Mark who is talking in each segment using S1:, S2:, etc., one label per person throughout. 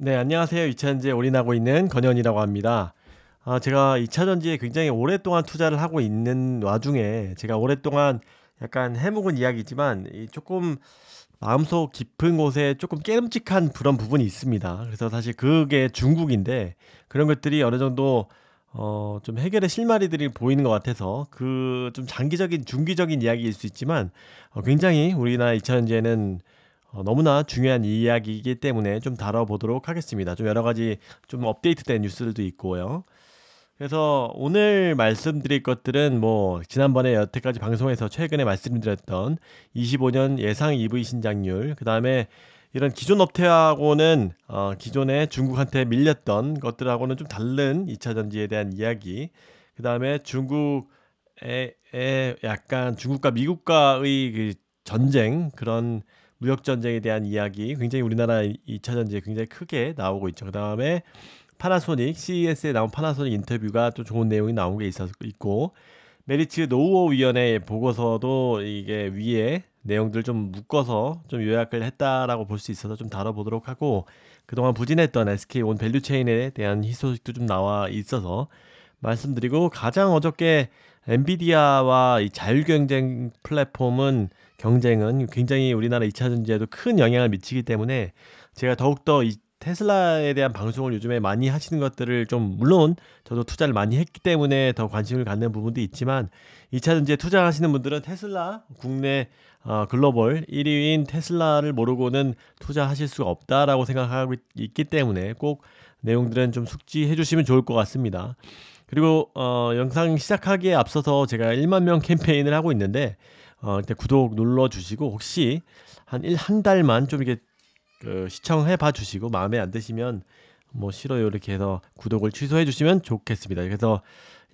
S1: 네, 안녕하세요. 2차전지에 올인하고 있는 건현이라고 합니다. 아, 제가 2차전지에 굉장히 오랫동안 투자를 하고 있는 와중에 제가 오랫동안 약간 해묵은 이야기지만 이 조금 마음속 깊은 곳에 조금 깨름직한 그런 부분이 있습니다. 그래서 사실 그게 중국인데 그런 것들이 어느 정도 어, 좀 해결의 실마리들이 보이는 것 같아서 그 좀 장기적인 중기적인 이야기일 수 있지만 어, 굉장히 우리나라 2차전지에는 어, 너무나 중요한 이야기이기 때문에 좀 다뤄보도록 하겠습니다. 좀 여러 가지 좀 업데이트된 뉴스들도 있고요. 그래서 오늘 말씀드릴 것들은 뭐 지난번에 여태까지 방송에서 최근에 말씀드렸던 25년 예상 EV 신장률, 그 다음에 이런 기존 업체하고는 어, 기존에 중국한테 밀렸던 것들하고는 좀 다른 2차 전지에 대한 이야기, 그 다음에 중국의 약간 중국과 미국과의 그 전쟁 그런 무역 전쟁에 대한 이야기 굉장히 우리나라 2차 전지에 굉장히 크게 나오고 있죠. 그 다음에 파나소닉 CES에 나온 파나소닉 인터뷰가 또 좋은 내용이 나온 게 있었 있고 메리츠 노후호 위원회 보고서도 이게 위에 내용들 좀 묶어서 좀 요약을 했다라고 볼 수 있어서 좀 다뤄보도록 하고 그동안 부진했던 SK 온 밸류 체인에 대한 희소식도 좀 나와 있어서 말씀드리고 가장 어저께 엔비디아와 이 자율 경쟁 플랫폼은 경쟁은 굉장히 우리나라 2차 전지에도 큰 영향을 미치기 때문에 제가 더욱더 이 테슬라에 대한 방송을 요즘에 많이 하시는 것들을 좀 물론 저도 투자를 많이 했기 때문에 더 관심을 갖는 부분도 있지만 2차 전지에 투자하시는 분들은 테슬라 국내 어, 글로벌 1위인 테슬라를 모르고는 투자하실 수가 없다라고 생각하고 있기 때문에 꼭 내용들은 좀 숙지해 주시면 좋을 것 같습니다. 그리고 어, 영상 시작하기에 앞서서 제가 1만 명 캠페인을 하고 있는데 어, 일단 구독 눌러 주시고 혹시 한 일 한 달만 좀 이렇게 그 시청해 봐 주시고 마음에 안 드시면 뭐 싫어요 이렇게 해서 구독을 취소해 주시면 좋겠습니다. 그래서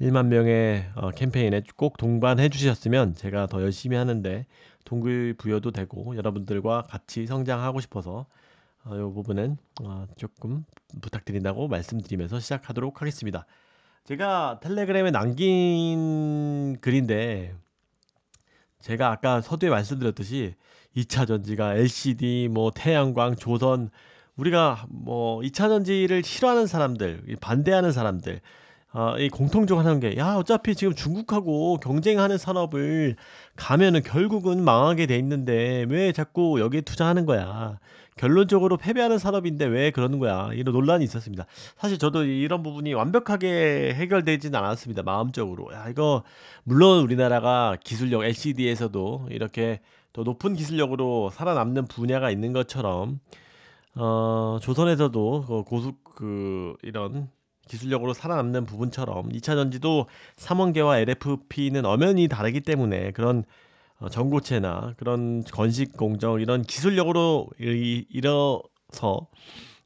S1: 1만 명의 어, 캠페인에 꼭 동반해 주셨으면 제가 더 열심히 하는데 동기 부여도 되고 여러분들과 같이 성장하고 싶어서 어, 이 부분은 어, 조금 부탁드린다고 말씀드리면서 시작하도록 하겠습니다. 제가 텔레그램에 남긴 글인데 제가 아까 서두에 말씀드렸듯이 2차 전지가 LCD, 뭐 태양광, 조선 우리가 뭐 2차 전지를 싫어하는 사람들, 반대하는 사람들 어, 이 공통적으로 하는 게, 야, 어차피 지금 중국하고 경쟁하는 산업을 가면은 결국은 망하게 돼 있는데 왜 자꾸 여기에 투자하는 거야? 결론적으로 패배하는 산업인데 왜 그러는 거야? 이런 논란이 있었습니다. 사실 저도 이런 부분이 완벽하게 해결되지는 않았습니다. 마음적으로. 야, 이거 물론 우리나라가 기술력 LCD에서도 이렇게 더 높은 기술력으로 살아남는 분야가 있는 것처럼 어, 조선에서도 그 고속 그 이런 기술력으로 살아남는 부분처럼 2차 전지도 삼원계와 LFP는 엄연히 다르기 때문에 그런 어, 전고체나 그런 건식 공정 이런 기술력으로 일어서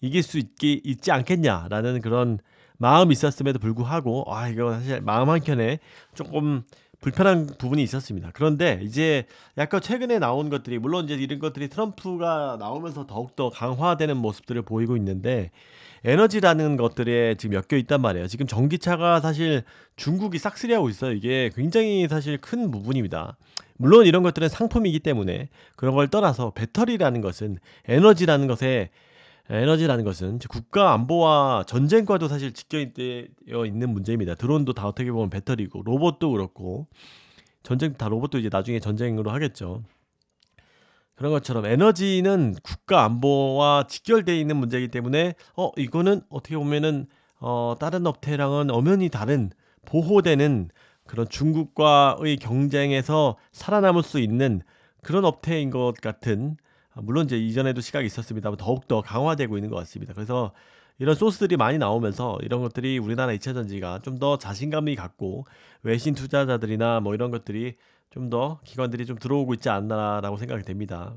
S1: 이길 수 있기 있지 않겠냐라는 그런 마음이 있었음에도 불구하고 아 이거 사실 마음 한켠에 조금 불편한 부분이 있었습니다. 그런데 이제 약간 최근에 나온 것들이 물론 이제 이런 것들이 트럼프가 나오면서 더욱더 강화되는 모습들을 보이고 있는데 에너지라는 것들에 지금 엮여 있단 말이에요. 지금 전기차가 사실 중국이 싹쓸이하고 있어요. 이게 굉장히 사실 큰 부분입니다. 물론 이런 것들은 상품이기 때문에 그런 걸 떠나서 배터리라는 것은 에너지라는 것에 에너지라는 것은 국가 안보와 전쟁과도 사실 직결되어 있는 문제입니다. 드론도 다 어떻게 보면 배터리고 로봇도 그렇고 전쟁 다 로봇도 이제 나중에 전쟁으로 하겠죠. 그런 것처럼 에너지는 국가 안보와 직결되어 있는 문제이기 때문에 어 이거는 어떻게 보면은 어 다른 업체랑은 엄연히 다른 보호되는 그런 중국과의 경쟁에서 살아남을 수 있는 그런 업체인 것 같은 아, 물론 이제 이전에도 시각이 있었습니다만 더욱더 강화되고 있는 것 같습니다. 그래서 이런 소스들이 많이 나오면서 이런 것들이 우리나라 2차 전지가 좀 더 자신감이 갖고 외신 투자자들이나 뭐 이런 것들이 좀 더 기관들이 좀 들어오고 있지 않나라고 생각이 됩니다.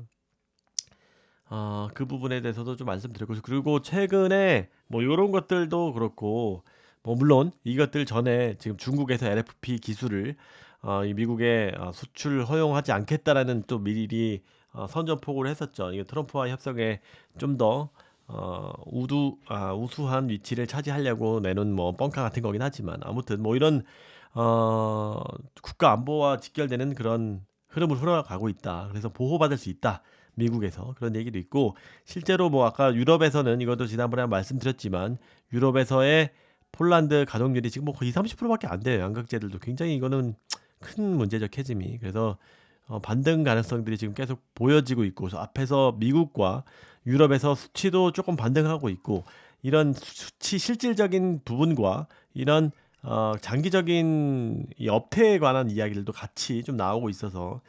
S1: 어, 그 부분에 대해서도 좀 말씀드리고 그리고 최근에 뭐 이런 것들도 그렇고 뭐 물론 이것들 전에 지금 중국에서 LFP 기술을 어, 이 미국에 어, 수출 허용하지 않겠다라는 또 미리 어, 선전포고를 했었죠. 이게 트럼프와 협상에 좀더 어, 우두 아, 우수한 위치를 차지하려고 내놓은 뭐 뻥카 같은 거긴 하지만 아무튼 뭐 이런 어, 국가 안보와 직결되는 그런 흐름을 흘러가고 있다. 그래서 보호받을 수 있다. 미국에서 그런 얘기도 있고 실제로 뭐 아까 유럽에서는 이것도 지난번에 말씀드렸지만 유럽에서의 폴란드 가동률이 지금 뭐 거의 30%밖에 안 돼요. 양극재들도 굉장히 이거는 큰 문제적 해짐이 그래서 어, 반등 가능성들이 지금 계속 보여지고 있고 앞에서 미국과 유럽에서 수치도 조금 반등하고 있고 이런 수치 실질적인 부분과 이런 어, 장기적인 이 업태에 관한 이야기들도 같이 좀 나오고 있어서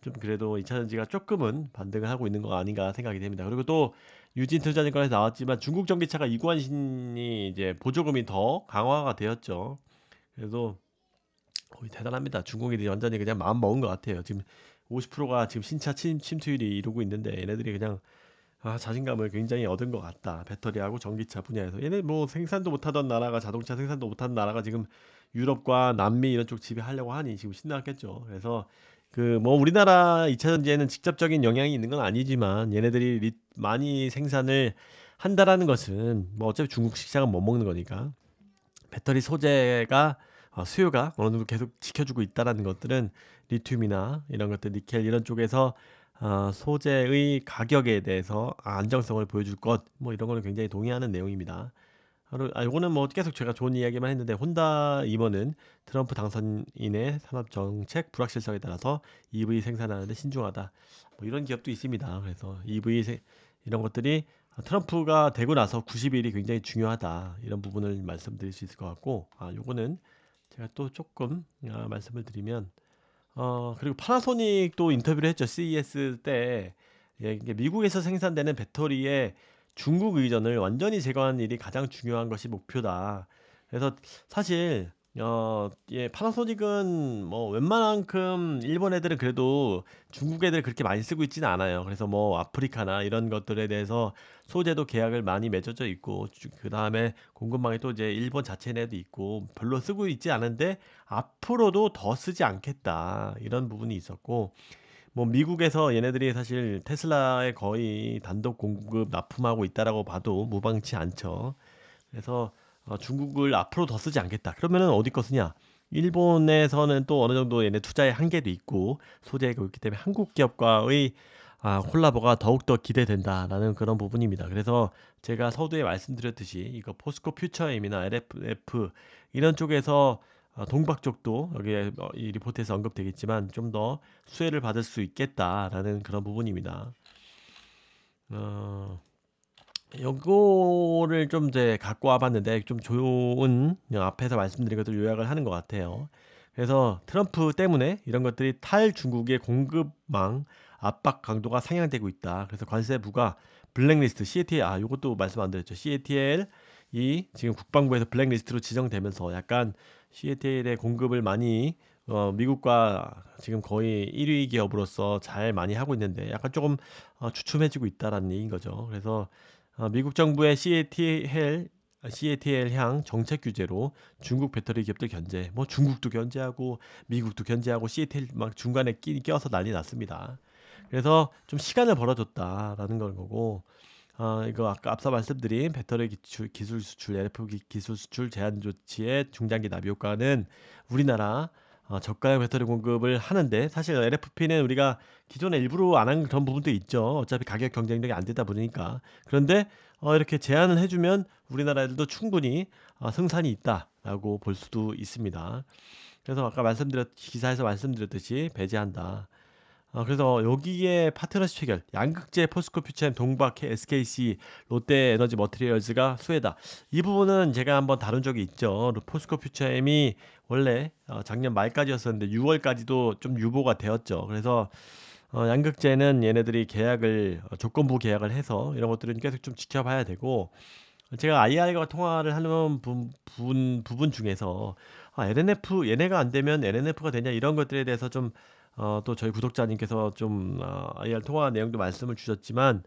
S1: 좀 그래도 2차전지가 조금은 반등을 하고 있는 거 아닌가 생각이 됩니다. 그리고 또 유진투자증권에서 나왔지만 중국 전기차가 이관신이 이제 보조금이 더 강화가 되었죠. 그래도 거의 대단합니다. 중국인들이 완전히 그냥 마음 먹은 것 같아요. 지금 50%가 지금 신차 침, 침투율이 이루고 있는데 얘네들이 그냥 아, 자신감을 굉장히 얻은 것 같다. 배터리하고 전기차 분야에서. 얘네 뭐 생산도 못하던 나라가 자동차 생산도 못하는 나라가 지금 유럽과 남미 이런 쪽 지배하려고 하니 지금 신나겠죠. 그래서 그 뭐 우리나라 2차 전지에는 직접적인 영향이 있는 건 아니지만 얘네들이 리, 많이 생산을 한다라는 것은 뭐 어차피 중국 시장은 못 먹는 거니까 배터리 소재가 어, 수요가 어느 정도 계속 지켜주고 있다라는 것들은 리튬이나 이런 것들 니켈 이런 쪽에서 어, 소재의 가격에 대해서 안정성을 보여줄 것 뭐 이런 거는 굉장히 동의하는 내용입니다. 아, 요거는 뭐 계속 제가 좋은 이야기만 했는데 혼다 임원은 트럼프 당선인의 산업 정책 불확실성에 따라서 EV 생산하는 데 신중하다. 뭐 이런 기업도 있습니다. 그래서 EV 세, 이런 것들이 트럼프가 되고 나서 90일이 굉장히 중요하다. 이런 부분을 말씀드릴 수 있을 것 같고, 아, 요거는 제가 또 조금 아, 말씀을 드리면 어 그리고 파나소닉도 인터뷰를 했죠. CES 때 예, 미국에서 생산되는 배터리의 중국 의존을 완전히 제거하는 일이 가장 중요한 것이 목표다. 그래서 사실 어, 예, 파나소닉은 뭐 웬만한큼 일본 애들은 그래도 중국 애들 그렇게 많이 쓰고 있지는 않아요. 그래서 뭐 아프리카나 이런 것들에 대해서 소재도 계약을 많이 맺어져 있고 그 다음에 공급망이 또 이제 일본 자체 내도 있고 별로 쓰고 있지 않은데 앞으로도 더 쓰지 않겠다 이런 부분이 있었고 뭐 미국에서 얘네들이 사실 테슬라에 거의 단독 공급 납품하고 있다라고 봐도 무방치 않죠. 그래서 어, 중국을 앞으로 더 쓰지 않겠다. 그러면은 어디 거 쓰냐? 일본에서는 또 어느 정도 얘네 투자의 한계도 있고 소재가 있기 때문에 한국 기업과의 아, 콜라보가 더욱더 기대된다라는 그런 부분입니다. 그래서 제가 서두에 말씀드렸듯이 이거 포스코 퓨처엠이나 LFF 이런 쪽에서 어, 동박 쪽도 여기에 어, 이 리포트에서 언급되겠지만 좀 더 수혜를 받을 수 있겠다라는 그런 부분입니다. 어, 요거를 좀 이제 갖고 와봤는데 좀 좋은 앞에서 말씀드린 것들 요약을 하는 것 같아요. 그래서 트럼프 때문에 이런 것들이 탈 중국의 공급망 압박 강도가 상향되고 있다. 그래서 관세부가 블랙리스트 CATL 아 요것도 말씀 안 드렸죠. CATL이 지금 국방부에서 블랙리스트로 지정되면서 약간 CATL의 공급을 많이 어, 미국과 지금 거의 1위 기업으로서 잘 많이 하고 있는데 약간 조금 어, 주춤해지고 있다라는 얘기인 거죠. 그래서 어, 미국 정부의 CATL CATL 향 정책 규제로 중국 배터리 기업들 견제, 뭐 중국도 견제하고 미국도 견제하고 CATL 막 중간에 끼, 껴서 난리 났습니다. 그래서 좀 시간을 벌어줬다라는 걸 거고, 어, 이거 아까 앞서 말씀드린 배터리 기출, 기술 수출, LF 기술 수출 제한 조치의 중장기 납입 효과는 우리나라 어, 저가의 배터리 공급을 하는데 사실 LFP는 우리가 기존에 일부러 안 한 그런 부분도 있죠. 어차피 가격 경쟁력이 안 되다 보니까. 그런데 어, 이렇게 제한을 해 주면 우리나라 애들도 충분히 어, 승산이 있다라고 볼 수도 있습니다. 그래서 아까 말씀드렸 기사에서 말씀드렸듯이 배제한다. 어, 그래서 여기에 파트너십 체결, 양극재, 포스코 퓨처엠, 동박, SKC, 롯데 에너지 머트리얼즈가 수혜다. 이 부분은 제가 한번 다룬 적이 있죠. 포스코 퓨처엠이 원래 어, 작년 말까지였었는데 6월까지도 좀 유보가 되었죠. 그래서 어, 양극재는 얘네들이 계약을 어, 조건부 계약을 해서 이런 것들은 계속 좀 지켜봐야 되고 제가 IR과 통화를 하는 부, 분, 부분 중에서 아, LNF 얘네가 안 되면 LNF가 되냐 이런 것들에 대해서 좀 어, 또 저희 구독자님께서 좀 어, IR 통화 내용도 말씀을 주셨지만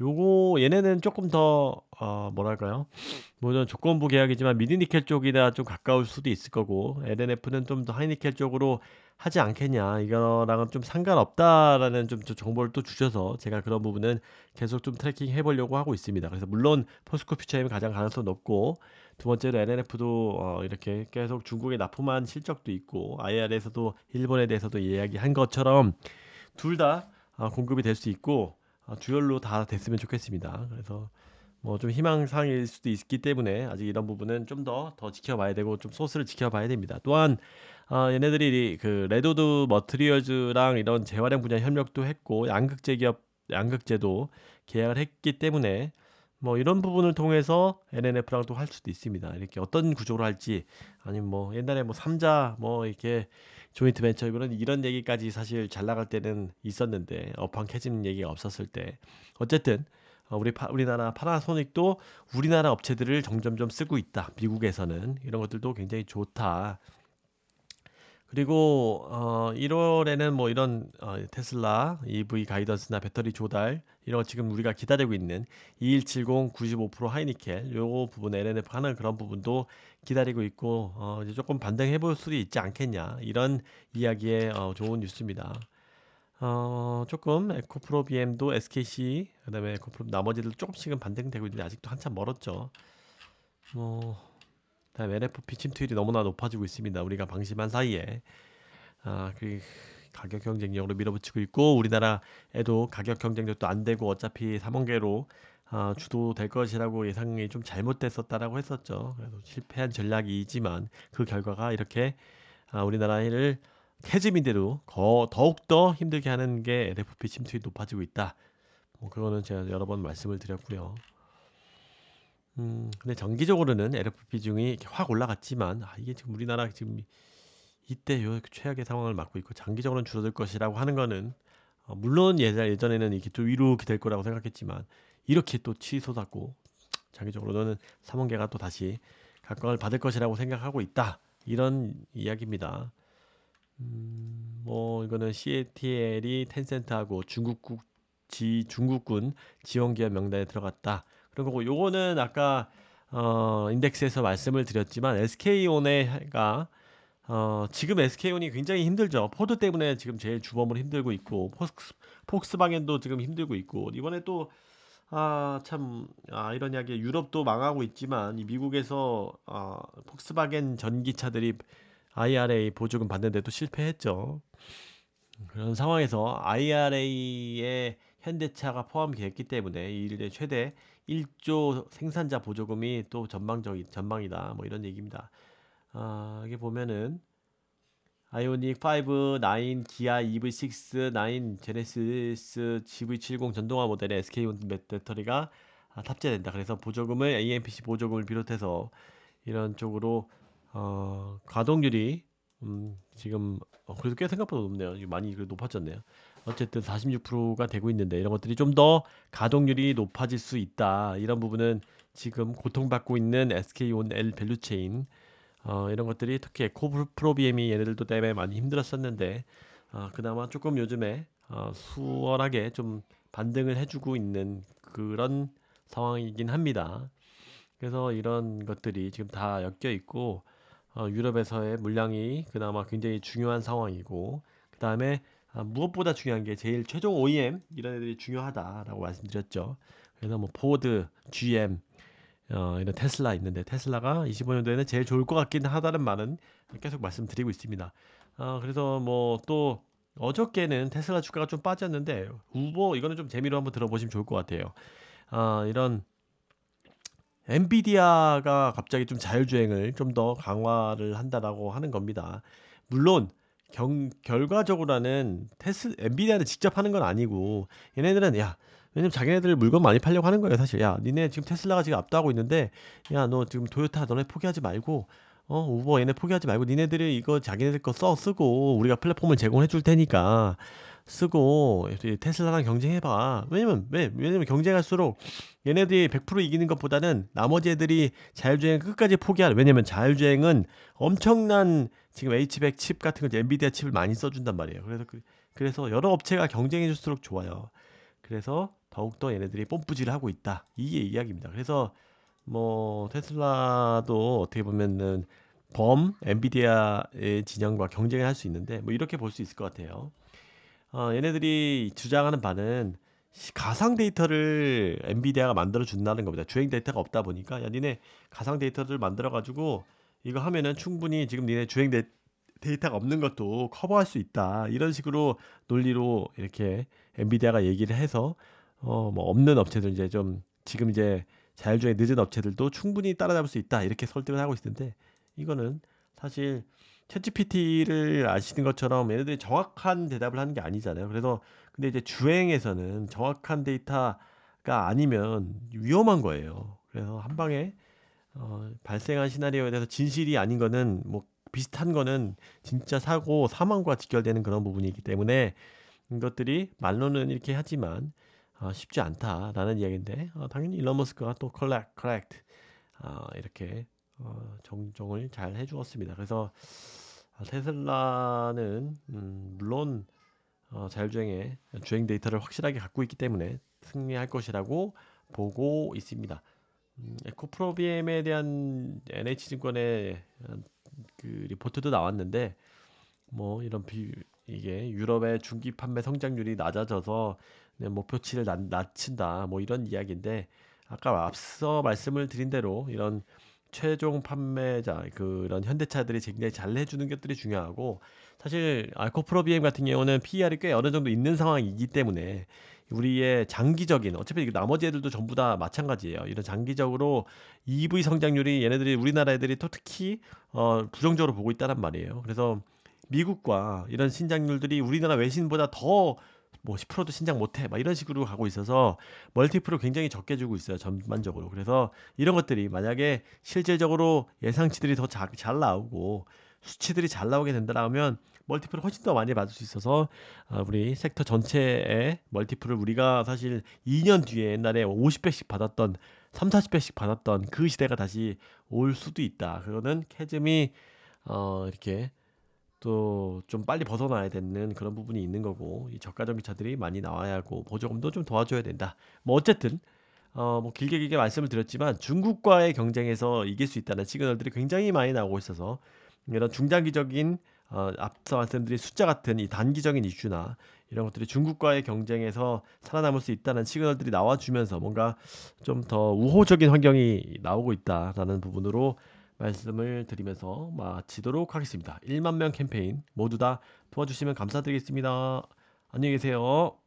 S1: 요거 얘네는 조금 더 어, 뭐랄까요? 물론 조건부 계약이지만 미드니켈 쪽이나 좀 가까울 수도 있을 거고 LNF는 좀 더 하이니켈 쪽으로 하지 않겠냐 이거랑은 좀 상관없다라는 좀 정보를 또 주셔서 제가 그런 부분은 계속 좀 트래킹 해보려고 하고 있습니다. 그래서 물론 포스코 퓨처엠이 가장 가능성 높고 두 번째로 LNF도 어, 이렇게 계속 중국에 납품한 실적도 있고 IR에서도 일본에 대해서도 이야기한 것처럼 둘다 어, 공급이 될 수 있고 어, 듀얼로 다 됐으면 좋겠습니다. 그래서 뭐 좀 희망사항일 수도 있기 때문에 아직 이런 부분은 좀더더 지켜봐야 되고 좀 소스를 지켜봐야 됩니다. 또한 어, 얘네들이 그 레도드 머트리얼즈랑 이런 재활용 분야 협력도 했고 양극재 기업 양극재도 계약을 했기 때문에 뭐 이런 부분을 통해서 NNF랑 또 할 수도 있습니다. 이렇게 어떤 구조로 할지 아니면 뭐 옛날에 뭐 삼자 뭐 이렇게 조인트 벤처 이런 이런 얘기까지 사실 잘 나갈 때는 있었는데 업황 캐진 얘기가 없었을 때 어쨌든 어, 우리 파, 우리나라 파나소닉도 우리나라 업체들을 점점점 쓰고 있다. 미국에서는 이런 것들도 굉장히 좋다. 그리고 어 1 월에는 뭐 이런 어 테슬라 EV 가이던스나 배터리 조달 이런 거 지금 우리가 기다리고 있는 2170 95% 하이니켈 요 부분 LNF 하는 그런 부분도 기다리고 있고 어 이제 조금 반등해 볼 수도 있지 않겠냐 이런 이야기의 어 좋은 뉴스입니다. 어 조금 에코프로 BM도 SKC 그다음에 에코프로 나머지들 조금씩은 반등되고 있는데 아직도 한참 멀었죠. 뭐 다음 NFP 침투율이 너무나 높아지고 있습니다. 우리가 방심한 사이에 아, 그 가격 경쟁력으로 밀어붙이고 있고 우리나라에도 가격 경쟁력도 안 되고 어차피 3원계로 아, 주도될 것이라고 예상이 좀 잘못됐었다라고 했었죠. 그래도 실패한 전략이지만 그 결과가 이렇게 아, 우리나라를 캐즈민대로 더욱더 힘들게 하는 게 NFP 침투율이 높아지고 있다. 뭐 그거는 제가 여러 번 말씀을 드렸고요. 음 근데 정기적으로는 LF 비중이 확 올라갔지만 아 이게 지금 우리나라 지금 이때 요 최악의 상황을 맞고 있고 장기적으로는 줄어들 것이라고 하는 거는 어 물론 예전 예전에는 이렇게 좀 이렇게 될 거라고 생각했지만 이렇게 또 치솟았고 장기적으로는 삼원계가 또 다시 각광을 받을 것이라고 생각하고 있다. 이런 이야기입니다. 음 뭐 이거는 CATL이 텐센트하고 중국국 지 중국군 지원 기업 명단에 들어갔다. 그런 거고 요거는 아까 어 인덱스에서 말씀을 드렸지만 SK온의가 어 지금 SK온이 굉장히 힘들죠. 포드 때문에 지금 제일 주범으로 힘들고 있고 폭스 폭스바겐도 지금 힘들고 있고 이번에 또 아 참 아 이런 이야기 유럽도 망하고 있지만 이 미국에서 아 폭스바겐 전기차들이 IRA 보조금 받는데도 실패했죠. 그런 상황에서 IRA에 현대차가 포함이 됐기 때문에 이 일의 최대 1조 생산자 보조금이 또 전망적인 전망이다. 뭐 이런 얘기입니다. 아, 여기 보면은 아이오닉 5, 9, 기아 EV6, 9, 제네시스 GV70 전동화 모델의 SK온 배터리가 아, 탑재된다. 그래서 보조금을 AMPC 보조금을 비롯해서 이런 쪽으로 어, 가동률이 음, 지금 어, 그래도 꽤 생각보다 높네요. 많이 높아졌네요. 어쨌든 46%가 되고 있는데 이런 것들이 좀 더 가동률이 높아질 수 있다. 이런 부분은 지금 고통받고 있는 SK온 L 밸류체인 어, 이런 것들이 특히 에코프로비엠이 얘네들도 때문에 많이 힘들었었는데 어, 그나마 조금 요즘에 어, 수월하게 좀 반등을 해주고 있는 그런 상황이긴 합니다. 그래서 이런 것들이 지금 다 엮여 있고 어, 유럽에서의 물량이 그나마 굉장히 중요한 상황이고 그 다음에 아, 무엇보다 중요한 게 제일 최종 OEM 이런 애들이 중요하다라고 말씀드렸죠. 그래서 뭐 포드, GM 어, 이런 테슬라 있는데 테슬라가 25년도에는 제일 좋을 것 같긴 하다는 말은 계속 말씀드리고 있습니다. 어, 그래서 뭐 또 어저께는 테슬라 주가가 좀 빠졌는데 우버 이거는 좀 재미로 한번 들어보시면 좋을 것 같아요. 어, 이런 엔비디아가 갑자기 좀 자율주행을 좀 더 강화를 한다라고 하는 겁니다. 물론 경, 결과적으로는 테스 엔비디아는 직접 하는 건 아니고 얘네들은 야 왜냐면 자기네들 물건 많이 팔려고 하는 거예요 사실. 야 니네 지금 테슬라가 지금 압도하고 있는데 야 너 지금 토요타 너네 포기하지 말고 어 우버 얘네 포기하지 말고 니네들이 이거 자기네들 거 써 쓰고 우리가 플랫폼을 제공해 줄 테니까 쓰고 테슬라랑 경쟁해봐. 왜냐면 왜? 왜냐면 경쟁할수록 얘네들이 100% 이기는 것보다는 나머지 애들이 자율주행 끝까지 포기하는. 왜냐면 자율주행은 엄청난 지금 H100 칩 같은 거 엔비디아 칩을 많이 써준단 말이에요. 그래서 그, 그래서 여러 업체가 경쟁해줄수록 좋아요. 그래서 더욱더 얘네들이 뽐뿌질을 하고 있다. 이게 이야기입니다. 그래서 뭐 테슬라도 어떻게 보면은 범 엔비디아의 진영과 경쟁을 할 수 있는데 뭐 이렇게 볼 수 있을 것 같아요. 어, 얘네들이 주장하는 바는 가상 데이터를 엔비디아가 만들어 준다는 겁니다. 주행 데이터가 없다 보니까 야 니네 가상 데이터를 만들어 가지고 이거 하면은 충분히 지금 니네 주행 데, 데이터가 없는 것도 커버할 수 있다. 이런 식으로 논리로 이렇게 엔비디아가 얘기를 해서 어 뭐 없는 업체들 이제 좀 지금 이제 자율주행 늦은 업체들도 충분히 따라잡을 수 있다 이렇게 설득을 하고 있는데 이거는 사실 챗GPT를 아시는 것처럼 얘네들이 정확한 대답을 하는 게 아니잖아요. 그래서 근데 이제 주행에서는 정확한 데이터가 아니면 위험한 거예요. 그래서 한 방에 어, 발생한 시나리오에 대해서 진실이 아닌 거는 뭐 비슷한 거는 진짜 사고 사망과 직결되는 그런 부분이기 때문에 이것들이 말로는 이렇게 하지만 어, 쉽지 않다라는 이야기인데 어, 당연히 일론 머스크가 또 correct, correct 어, 이렇게 어, 정정을 잘 해주었습니다. 그래서 아, 테슬라는 음, 물론 어, 자율주행의 주행 데이터를 확실하게 갖고 있기 때문에 승리할 것이라고 보고 있습니다. 음, 에코프로비엠에 대한 NH증권의 어, 그 리포트도 나왔는데 뭐 이런 비 이게 유럽의 중기 판매 성장률이 낮아져서 네, 목표치를 낮, 낮춘다 뭐 이런 이야기인데 아까 앞서 말씀을 드린 대로 이런 최종 판매자 그런 현대차들이 굉장히 잘 해주는 것들이 중요하고 사실 알코프로 BM 같은 경우는 PER이 꽤 어느 정도 있는 상황이기 때문에 우리의 장기적인 어차피 나머지 애들도 전부 다 마찬가지예요. 이런 장기적으로 EV 성장률이 얘네들이 우리나라 애들이 또 특히 어, 부정적으로 보고 있다는 말이에요. 그래서 미국과 이런 신장률들이 우리나라 외신보다 더 뭐 10%도 신장 못해 막 이런 식으로 가고 있어서 멀티플을 굉장히 적게 주고 있어요 전반적으로 그래서 이런 것들이 만약에 실질적으로 예상치들이 더 잘 나오고 수치들이 잘 나오게 된다면 멀티플을 훨씬 더 많이 받을 수 있어서 어, 우리 섹터 전체의 멀티플을 우리가 사실 2년 뒤에 옛날에 50배씩 받았던 3, 40배씩 받았던 그 시대가 다시 올 수도 있다. 그거는 캐즘이 어 이렇게 또 좀 빨리 벗어나야 되는 그런 부분이 있는 거고 이 저가 전기차들이 많이 나와야 하고 보조금도 좀 도와줘야 된다. 뭐 어쨌든 어 뭐 길게 길게 말씀을 드렸지만 중국과의 경쟁에서 이길 수 있다는 시그널들이 굉장히 많이 나오고 있어서 이런 중장기적인 어, 앞서 말씀드린 숫자 같은 이 단기적인 이슈나 이런 것들이 중국과의 경쟁에서 살아남을 수 있다는 시그널들이 나와주면서 뭔가 좀 더 우호적인 환경이 나오고 있다라는 부분으로 말씀을 드리면서 마치도록 하겠습니다. 1만 명 캠페인 모두 다 도와주시면 감사드리겠습니다. 안녕히 계세요.